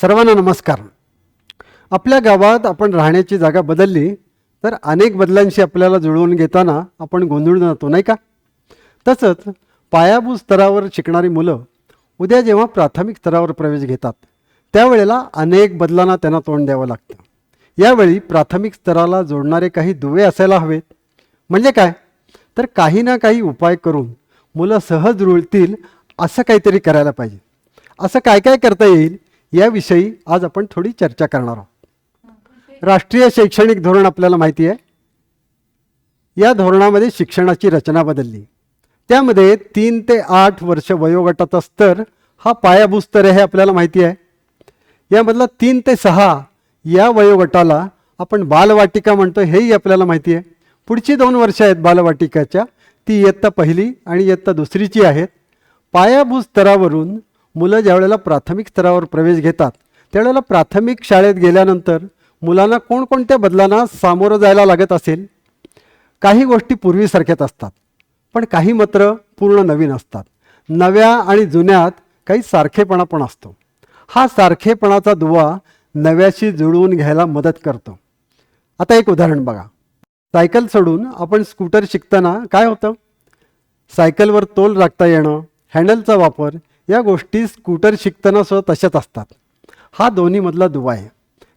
सर्वांना नमस्कार. आपल्या गावात आपण राहण्याची जागा बदलली तर अनेक बदलांशी आपल्याला जुळवून घेताना आपण गोंधळून जातो नाही का? तसंच पायाभूत स्तरावर शिकणारी मुलं उद्या जेव्हा प्राथमिक स्तरावर प्रवेश घेतात त्यावेळेला अनेक बदलांना त्यांना तोंड द्यावं लागतं. यावेळी प्राथमिक स्तराला जोडणारे काही दुवे असायला हवेत. म्हणजे काय? तर काही ना काही उपाय करून मुलं सहज रुळतील असं काहीतरी करायला पाहिजे. असं काय काय करता येईल? याविषयी आज आपण थोडी चर्चा करणार आहोत. राष्ट्रीय शैक्षणिक धोरण आपल्याला माहिती आहे. या धोरणामध्ये शिक्षणाची रचना बदलली. त्यामध्ये तीन ते आठ वर्ष वयोगटाचा स्तर हा पायाभूत स्तर आहे हे आपल्याला माहिती आहे. यामधला तीन ते सहा या वयोगटाला आपण बालवाटिका म्हणतो हेही आपल्याला माहिती आहे. पुढची दोन वर्ष आहेत बालवाटिकाच्या. ती इयत्ता पहिली आणि इयत्ता दुसरीची आहेत. पायाभूत स्तरावरून मुलं ज्यावेळेला प्राथमिक स्तरावर प्रवेश घेतात त्यावेळेला प्राथमिक शाळेत गेल्यानंतर मुलांना कोणकोणत्या बदलांना सामोरं जायला लागत असेल काही गोष्टी पूर्वीसारख्याच असतात पण काही मात्र पूर्ण नवीन असतात. नव्या आणि जुन्यात काही सारखेपणा पण असतो. हा सारखेपणाचा दुवा नव्याशी जुळवून घ्यायला मदत करतो. आता एक उदाहरण बघा. सायकल सोडून आपण स्कूटर शिकताना काय होतं? सायकलवर तोल राखता येणं हँडलचा वापर या गोष्टी स्कूटर शिकताना सुद्धा तशाच असतात. हा दोन्हीमधला दुवा आहे.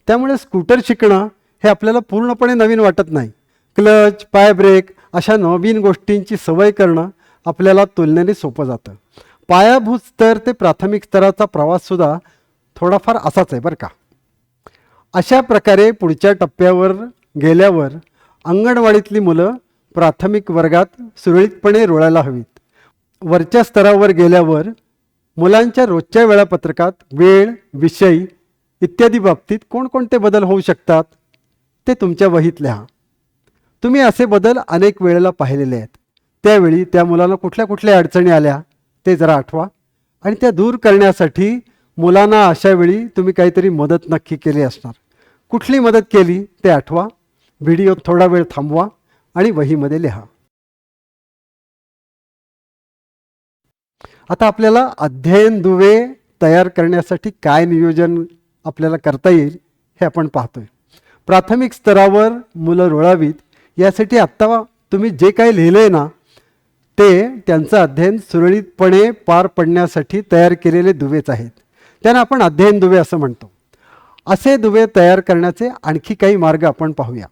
त्यामुळे स्कूटर शिकणं हे आपल्याला पूर्णपणे नवीन वाटत नाही. क्लच पाय ब्रेक अशा नवीन गोष्टींची सवय करणं आपल्याला तुलनेने सोपं जातं. पायाभूत स्तर ते प्राथमिक स्तराचा प्रवाससुद्धा थोडाफार असाच आहे बरं का. अशा प्रकारे पुढच्या टप्प्यावर गेल्यावर अंगणवाडीतली मुलं प्राथमिक वर्गात सुरळीतपणे रुळायला हवीत. वरच्या स्तरावर गेल्यावर मुलांच्या रोजच्या वेळापत्रकात वेळ विषय इत्यादी बाबतीत कोणकोणते बदल होऊ शकतात ते तुमच्या वहीत लिहा. तुम्ही असे बदल अनेक वेळेला पाहिलेले आहेत. त्यावेळी त्या मुलांना कुठल्या कुठल्या अडचणी आल्या ते जरा आठवा आणि त्या दूर करण्यासाठी मुलांना अशा वेळी तुम्ही काहीतरी मदत नक्की केली असणार. कुठली मदत केली ते आठवा. व्हिडिओ थोडा वेळ थांबवा आणि वहीमध्ये लिहा. आता आपल्याला अध्ययन दुवे तयार करण्यासाठी काय नियोजन आपल्याला करता येईल हे आपण पाहतोय. प्राथमिक स्तरावर मुलं रुळावीत यासाठी आत्ता तुम्ही जे काही लिहिलं आहे ना ते त्यांचं अध्ययन सुरळीतपणे पार पडण्यासाठी तयार केलेले दुवेच आहेत. त्यांना आपण अध्ययन दुवे असं म्हणतो. असे दुवे तयार करण्याचे आणखी काही मार्ग आपण पाहूया.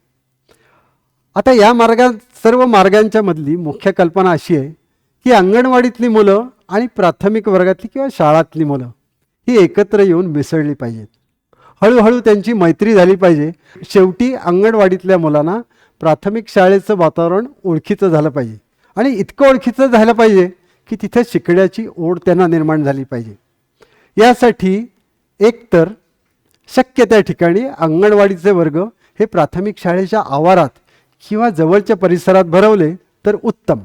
आता या मार्गात सर्व मार्गांच्या मधली मुख्य कल्पना अशी आहे की अंगणवाडीतली मुलं आणि प्राथमिक वर्गातली किंवा शाळातली मुलं ही एकत्र येऊन मिसळली पाहिजेत. हळूहळू त्यांची मैत्री झाली पाहिजे. शेवटी अंगणवाडीतल्या मुलांना प्राथमिक शाळेचं वातावरण ओळखीचं झालं पाहिजे. आणि इतकं ओळखीचं झालं पाहिजे की तिथे शिकण्याची ओढ त्यांना निर्माण झाली पाहिजे. यासाठी एकतर शक्य त्या ठिकाणी अंगणवाडीचे वर्ग हे प्राथमिक शाळेच्या आवारात किंवा जवळच्या परिसरात भरवले तर उत्तम.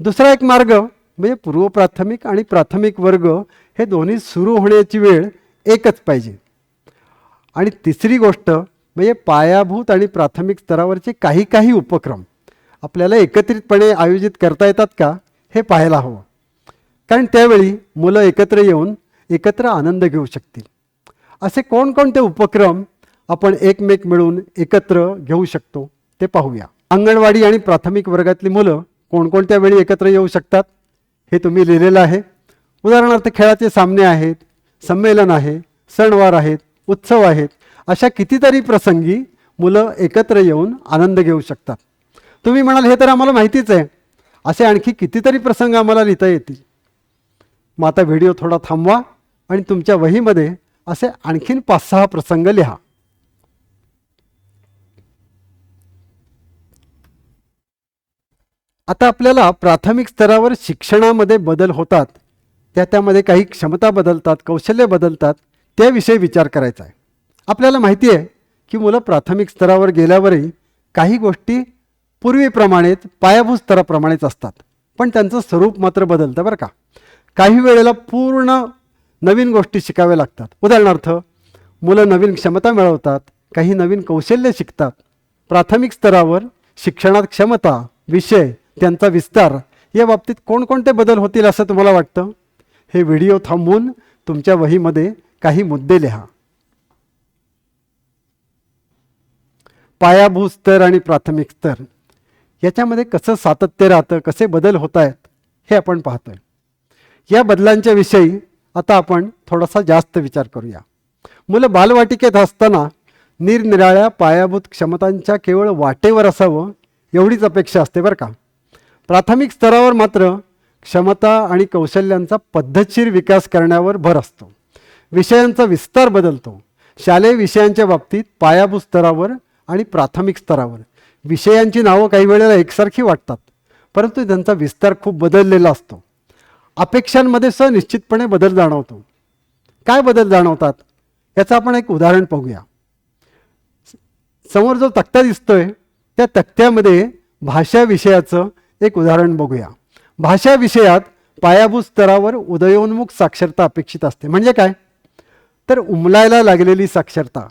दुसरा एक मार्ग म्हणजे पूर्व प्राथमिक आणि प्राथमिक वर्ग हे दोन्ही सुरू होण्याची वेळ एकच पाहिजे. आणि तिसरी गोष्ट म्हणजे पायाभूत आणि प्राथमिक स्तरावरचे काही काही उपक्रम आपल्याला एकत्रितपणे आयोजित करता येतात का हे पाहायला हवं. कारण त्यावेळी मुलं एकत्र येऊन एकत्र आनंद घेऊ शकतील. असे कोणकोणते उपक्रम आपण एकमेक मिळून एकत्र घेऊ शकतो ते पाहूया. अंगणवाडी आणि प्राथमिक वर्गातली मुलं कोणकोणत्या वेळी एकत्र येऊ शकतात? हे तुम्ही लिहिलेलं आहे. उदाहरणार्थ खेळाचे सामने आहेत संमेलन आहे सणवार आहेत उत्सव आहेत. अशा कितीतरी प्रसंगी मुलं एकत्र येऊन आनंद घेऊ शकतात. तुम्ही म्हणाल हे तर आम्हाला माहितीच आहे. असे आणखी कितीतरी प्रसंग आम्हाला लिहिता येतील. मग आता व्हिडिओ थोडा थांबवा आणि तुमच्या वहीमध्ये असे आणखीन पाच सहा प्रसंग लिहा. आता आपल्याला प्राथमिक स्तरावर शिक्षणामध्ये बदल होतात. त्या त्यामध्ये काही क्षमता बदलतात कौशल्य बदलतात त्याविषयी विचार करायचा आहे. आपल्याला माहिती आहे की मुलं प्राथमिक स्तरावर गेल्यावरही काही गोष्टी पूर्वीप्रमाणेच पायाभूत स्तराप्रमाणेच असतात. पण त्यांचं स्वरूप मात्र बदलतं बरं का. काही वेळेला पूर्ण नवीन गोष्टी शिकाव्या लागतात. उदाहरणार्थ मुलं नवीन क्षमता मिळवतात काही नवीन कौशल्य शिकतात. प्राथमिक स्तरावर शिक्षणात क्षमता विषय त्यांचा विस्तार या बाबतीत कोणकोणते बदल होतील असं तुम्हाला वाटतं? हे व्हिडिओ थांबवून तुमच्या वहीमध्ये काही मुद्दे लिहा. पायाभूत स्तर आणि प्राथमिक स्तर. याच्यामध्ये कसं सातत्य राहतं कसे बदल होत आहेत हे आपण पाहतोय. या बदलांच्या विषयी आता आपण थोडासा जास्त विचार करूया. मुलं बालवाटिकेत असताना निरनिराळ्या पायाभूत क्षमतांच्या केवळ वाटेवर असावं एवढीच अपेक्षा असते बरं का. प्राथमिक स्तरावर मात्र क्षमता आणि कौशल्यांचा पद्धतशीर विकास करण्यावर भर असतो. विषयांचा विस्तार बदलतो. शालेय विषयांच्या बाबतीत पायाभूत स्तरावर आणि प्राथमिक स्तरावर. विषयांची नावं काही वेळेला एकसारखी वाटतात परंतु त्यांचा विस्तार खूप बदललेला असतो. अपेक्षांमध्ये सनिश्चितपणे बदल जाणवतो. काय बदल जाणवतात? याचं आपण एक उदाहरण पाहूया. समोर जो तक्ता दिसतोय त्या तक्त्यामध्ये भाषा विषयाचं एक उदाहरण बघूया. भाषा विषयात पायाभूत स्तरावर उदयोन्मुख साक्षरता अपेक्षित असते. म्हणजे काय? तर उमलायला लागलेली साक्षरता.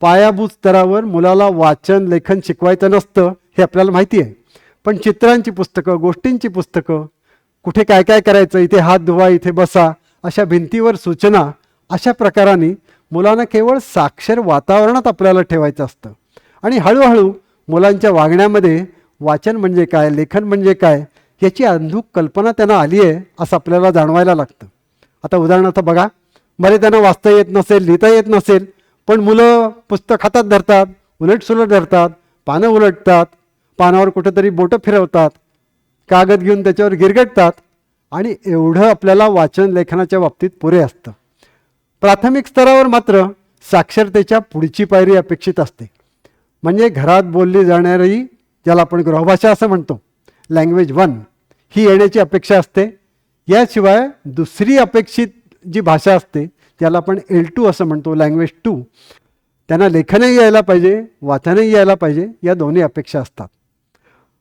पायाभूत स्तरावर मुलाला वाचन लेखन शिकवायचं नसतं हे आपल्याला माहिती आहे. पण चित्रांची पुस्तकं गोष्टींची पुस्तकं कुठे काय काय करायचं इथे हात धुवा इथे बसा अशा भिंतीवर सूचना अशा प्रकाराने मुलांना केवळ साक्षर वातावरणात आपल्याला ठेवायचं असतं. आणि हळूहळू मुलांच्या वागण्यामध्ये वाचन म्हणजे काय लेखन म्हणजे काय याची अंधूक कल्पना त्यांना आली आहे असं आपल्याला जाणवायला लागतं. आता उदाहरणार्थ बघा बरे त्यांना वाचता येत नसेल लिहिता येत नसेल पण मुलं पुस्तक हातात धरतात उलटसुलट धरतात पानं उलटतात पानावर कुठेतरी बोटं फिरवतात कागद घेऊन त्याच्यावर गिरगटतात आणि एवढं आपल्याला वाचन लेखनाच्या बाबतीत पुरे असतं. प्राथमिक स्तरावर मात्र साक्षरतेच्या पुढची पायरी अपेक्षित असते. म्हणजे घरात बोलली जाणारी ज्याला आपण ग्रहभाषा असं म्हणतो. लँग्वेज वन ही येण्याची अपेक्षा असते. याशिवाय दुसरी अपेक्षित जी भाषा असते त्याला आपण एल टू असं म्हणतो लँग्वेज टू त्यांना लेखनही यायला पाहिजे वाचनही यायला पाहिजे या दोन्ही अपेक्षा असतात.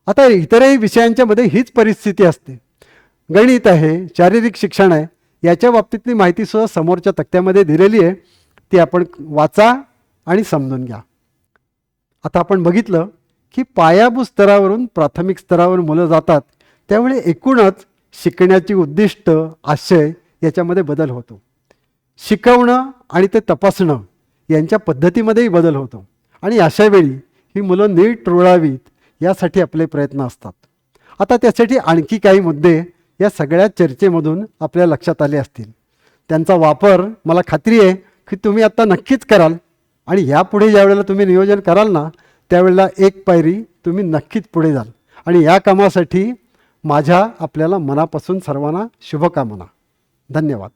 आता इतरही विषयांच्यामध्ये हीच परिस्थिती असते. गणित आहे शारीरिक शिक्षण आहे याच्या बाबतीतली माहितीसुद्धा समोरच्या तक्त्यामध्ये दिलेली आहे. ती आपण वाचा आणि समजून घ्या. आता आपण बघितलं की पायाभूत स्तरावरून प्राथमिक स्तरावर मुलं जातात त्यावेळी एकूणच शिकण्याची उद्दिष्ट आशय याच्यामध्ये बदल होतो. शिकवणं आणि ते तपासणं यांच्या पद्धतीमध्येही बदल होतो. आणि अशावेळी ही मुलं नीट रुळावीत यासाठी आपले प्रयत्न असतात. आता त्यासाठी आणखी काही मुद्दे या सगळ्या चर्चेमधून आपल्या लक्षात आले असतील. त्यांचा वापर मला खात्री आहे की तुम्ही आत्ता नक्कीच कराल आणि यापुढे ज्यावेळेला तुम्ही नियोजन कराल ना त्यावेळेला एक पायरी तुम्ही नक्कीच पुढे जाल. आणि या कामासाठी माझ्या आपल्याला मनापासून सर्वांना शुभकामना. धन्यवाद.